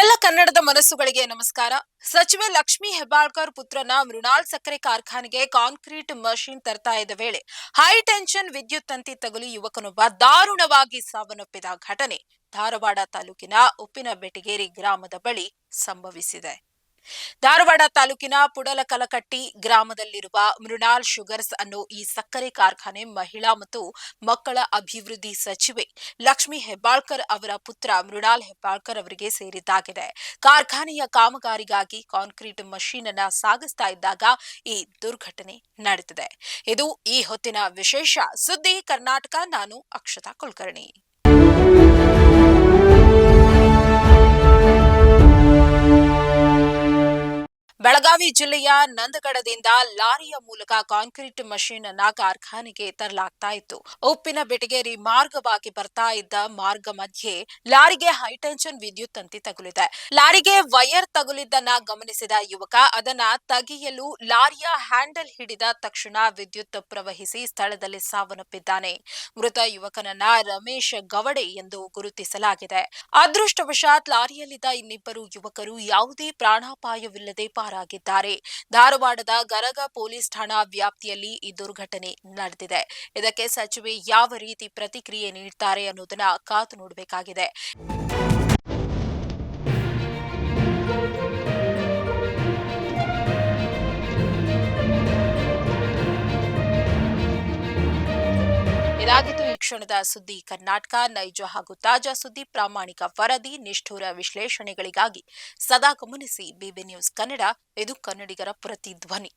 ಎಲ್ಲ ಕನ್ನಡದ ಮನಸ್ಸುಗಳಿಗೆ ನಮಸ್ಕಾರ. ಸಚಿವೆ ಲಕ್ಷ್ಮಿ ಹೆಬ್ಬಾಳ್ಕರ್ ಪುತ್ರನ ಮೃಣಾಲ್ ಸಕ್ಕರೆ ಕಾರ್ಖಾನೆಗೆ ಕಾಂಕ್ರೀಟ್ ಮಷಿನ್ ತರ್ತಾ ಇದ್ದ ವೇಳೆ ಹೈ ಟೆನ್ಷನ್ ವಿದ್ಯುತ್ ತಂತಿ ತಗುಲಿ ಯುವಕನೊಬ್ಬ ದಾರುಣವಾಗಿ ಸಾವನ್ನಪ್ಪಿದ ಘಟನೆ ಧಾರವಾಡ ತಾಲೂಕಿನ ಉಪ್ಪಿನ ಬೆಟಗೇರಿ ಗ್ರಾಮದ ಬಳಿ ಸಂಭವಿಸಿದೆ. ಧಾರವಾಡ ತಾಲೂಕಿನ ಪುಡಲಕಲಕಟ್ಟಿ ಗ್ರಾಮದಲ್ಲಿರುವ ಮೃಣಾಲ್ ಶುಗರ್ಸ್ ಅನ್ನೋ ಈ ಸಕ್ಕರೆ ಕಾರ್ಖಾನೆ ಮಹಿಳಾ ಮತ್ತು ಮಕ್ಕಳ ಅಭಿವೃದ್ಧಿ ಸಚಿವೆ ಲಕ್ಷ್ಮಿ ಹೆಬ್ಬಾಳ್ಕರ್ ಅವರ ಪುತ್ರ ಮೃಣಾಲ್ ಹೆಬ್ಬಾಳ್ಕರ್ ಅವರಿಗೆ ಸೇರಿದ್ದಾಗಿದೆ. ಕಾರ್ಖಾನೆಯ ಕಾಮಗಾರಿಗಾಗಿ ಕಾಂಕ್ರೀಟ್ ಮಷೀನ್ ಅನ್ನ ಸಾಗಿಸ್ತಾ ಇದ್ದಾಗ ಈ ದುರ್ಘಟನೆ ನಡೆದಿದೆ. ಇದು ಈ ಹೊತ್ತಿನ ವಿಶೇಷ. ಸುದ್ದಿ ಕರ್ನಾಟಕ, ನಾನು ಅಕ್ಷತಾ ಕುಲಕರ್ಣಿ. ಬೆಳಗಾವಿ ಜಿಲ್ಲೆಯ ನಂದಗಡದಿಂದ ಲಾರಿಯ ಮೂಲಕ ಕಾಂಕ್ರೀಟ್ ಮಷೀನ್ ಅನ್ನ ಕಾರ್ಖಾನೆಗೆ ತರಲಾಗ್ತಾ ಇತ್ತು. ಉಪ್ಪಿನ ಬೆಟಗೇರಿ ಮಾರ್ಗವಾಗಿ ಬರ್ತಾ ಇದ್ದ ಮಾರ್ಗ ಮಧ್ಯೆ ಲಾರಿಗೆ ಹೈಟೆನ್ಷನ್ ವಿದ್ಯುತ್ ತಂತಿ ತಗುಲಿದೆ. ಲಾರಿಗೆ ವೈರ್ ತಗುಲಿದ್ದನ್ನ ಗಮನಿಸಿದ ಯುವಕ, ಅದನ್ನ ತಗಿಯಲು ಲಾರಿಯ ಹ್ಯಾಂಡಲ್ ಹಿಡಿದ ತಕ್ಷಣ ವಿದ್ಯುತ್ ಪ್ರವಹಿಸಿ ಸ್ಥಳದಲ್ಲಿ ಸಾವನ್ನಪ್ಪಿದ್ದಾನೆ. ಮೃತ ಯುವಕನನ್ನ ರಮೇಶ್ ಗವಡೆ ಎಂದು ಗುರುತಿಸಲಾಗಿದೆ. ಅದೃಷ್ಟವಶಾತ್ ಲಾರಿಯಲ್ಲಿದ್ದ ಇನ್ನಿಬ್ಬರು ಯುವಕರು ಯಾವುದೇ ಪ್ರಾಣಾಪಾಯವಿಲ್ಲದೆ ಪಾರಾಗಿದ್ದಾರೆ ಧಾರವಾಡದ ಗರಗ ಪೊಲೀಸ್ ಠಾಣಾ ವ್ಯಾಪ್ತಿಯಲ್ಲಿ ಈ ದುರ್ಘಟನೆ ನಡೆದಿದೆ. ಇದಕ್ಕೆ ಸಚಿವೆ ಯಾವ ರೀತಿ ಪ್ರತಿಕ್ರಿಯೆ ನೀಡುತ್ತಾರೆ ಅನ್ನೋದನ್ನ ಕಾತು ನೋಡಬೇಕಾಗಿದೆ. ಇದಾಗಿತ್ತು ಈ ಕ್ಷಣದ ಸುದ್ದಿ ಕರ್ನಾಟಕ, ನೈಜ ಹಾಗೂ ತಾಜಾ ಸುದ್ದಿ, ಪ್ರಾಮಾಣಿಕ ವರದಿ, ನಿಷ್ಠುರ ವಿಶ್ಲೇಷಣೆಗಳಿಗಾಗಿ ಸದಾ ಗಮನಿಸಿ ಬಿಬಿ ನ್ಯೂಸ್ ಕನ್ನಡ, ಇದು ಕನ್ನಡಿಗರ ಪ್ರತಿಧ್ವನಿ.